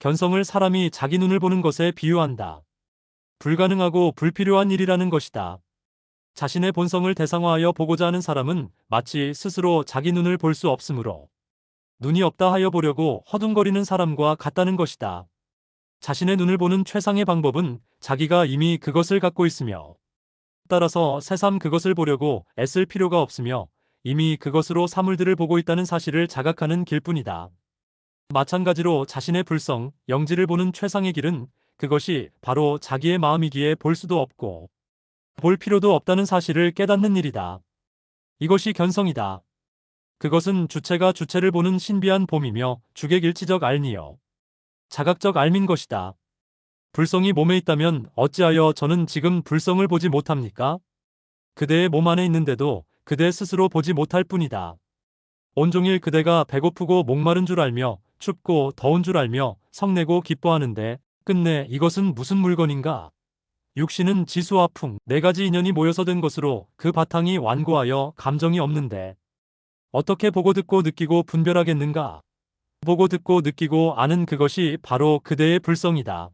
견성을 사람이 자기 눈을 보는 것에 비유한다. 불가능하고 불필요한 일이라는 것이다. 자신의 본성을 대상화하여 보고자 하는 사람은 마치 스스로 자기 눈을 볼 수 없으므로 눈이 없다 하여 보려고 허둥거리는 사람과 같다는 것이다. 자신의 눈을 보는 최상의 방법은 자기가 이미 그것을 갖고 있으며 따라서 새삼 그것을 보려고 애쓸 필요가 없으며 이미 그것으로 사물들을 보고 있다는 사실을 자각하는 길뿐이다. 마찬가지로 자신의 불성, 영지를 보는 최상의 길은 그것이 바로 자기의 마음이기에 볼 수도 없고 볼 필요도 없다는 사실을 깨닫는 일이다. 이것이 견성이다. 그것은 주체가 주체를 보는 신비한 봄이며 주객일치적 알니여. 자각적 알민 것이다. 불성이 몸에 있다면 어찌하여 저는 지금 불성을 보지 못합니까? 그대의 몸 안에 있는데도 그대 스스로 보지 못할 뿐이다. 온종일 그대가 배고프고 목마른 줄 알며 춥고 더운 줄 알며 성내고 기뻐하는데 끝내 이것은 무슨 물건인가? 육신은 지수와 풍, 네 가지 인연이 모여서 된 것으로 그 바탕이 완고하여 감정이 없는데 어떻게 보고 듣고 느끼고 분별하겠는가? 보고 듣고 느끼고 아는 그것이 바로 그대의 불성이다.